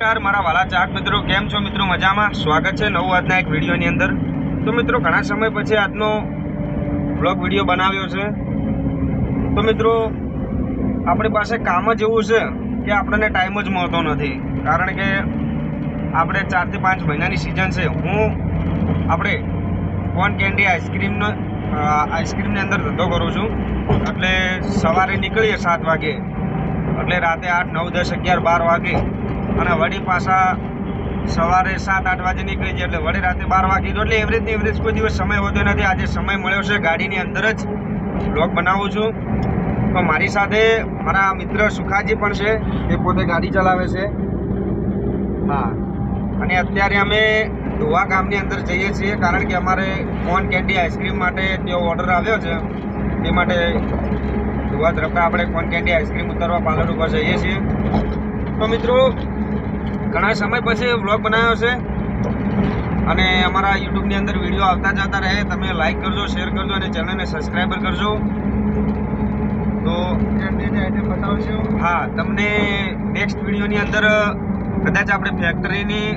નમસ્કાર, મારા વાલા ચાક મિત્રો, કેમ છો મિત્રો? મજામાં? સ્વાગત છે નવું આજના એક વિડીયોની અંદર. તો મિત્રો, ઘણા સમય પછી આજનો બ્લોગ વીડિયો બનાવ્યો છે. તો મિત્રો, આપણી પાસે કામ જ એવું છે કે આપણને ટાઈમ જ મળતો નથી. કારણ કે આપણે ચારથી પાંચ મહિનાની સિઝન છે. હું આપણે કોન કેન્ડી આઈસ્ક્રીમનો આઈસ્ક્રીમની અંદર ધંધો કરું છું. એટલે સવારે નીકળીએ સાત વાગે. એટલે રાતે આઠ, નવ, દસ, અગિયાર, બાર વાગે અને વળી પાછા સવારે સાત, આઠ વાગે નીકળી જાય એટલે વળી રાતે બાર વાગે એટલે એવરેજ ને એવરેજ કોઈ દિવસ સમય હોતો નથી. આજે સમય મળ્યો છે ગાડીની અંદર જ બ્લોગ બનાવું છું. તો મારી સાથે મારા મિત્ર સુખાજી પણ છે. એ પોતે ગાડી ચલાવે છે. હા. અને અત્યારે અમે ધોવા ગામની અંદર જઈએ છીએ, કારણ કે અમારે કોન કેન્ડી આઈસ્ક્રીમ માટે ત્યાં ઓર્ડર આવ્યો છે. તે માટે ધોવા તરફથી આપણે કોન કેન્ડી આઈસ્ક્રીમ ઉતારવા પાર્લર ઉપર જઈએ છીએ. તો મિત્રો ઘણા સમય પછી વ્લોગ બનાવ્યો છે. અને અમારા યુટ્યુબની અંદર વીડિયો આવતા જતા રહે. તમે લાઈક કરજો શેર કરજો અને ચેનલને સબસ્ક્રાઈબર કરજો. તો બતાવશો હા, તમને નેક્સ્ટ વિડીયોની અંદર, કદાચ આપણે ફેક્ટરીની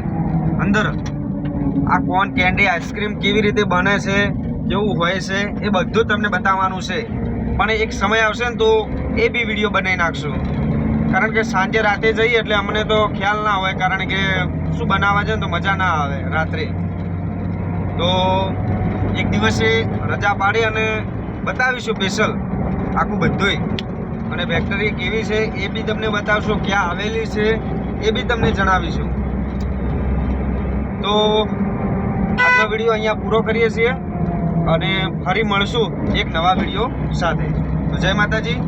અંદર આ કોન કેન્ડી આઈસ્ક્રીમ કેવી રીતે બને છે, કેવું હોય છે, એ બધું તમને બતાવવાનું છે. પણ એક સમય આવશે ને તો એ બી વીડિયો બનાવી નાખશું. કારણ કે સાંજે રાતે જઈએ એટલે અમને તો ખ્યાલ ના હોય, કારણ કે શું બનાવવા છે ને તો મજા ના આવે રાત્રે. તો એક દિવસે રજા પાડી અને બતાવીશું સ્પેશિયલ આખું બધુંય. અને ફેક્ટરી કેવી છે એ બી તમને બતાવશું, ક્યાં આવેલી છે એ બી તમને જણાવીશું. તો આજનો વીડિયો અહીંયા પૂરો કરીએ છીએ અને ફરી મળશું એક નવા વીડિયો સાથે. તો જય માતાજી.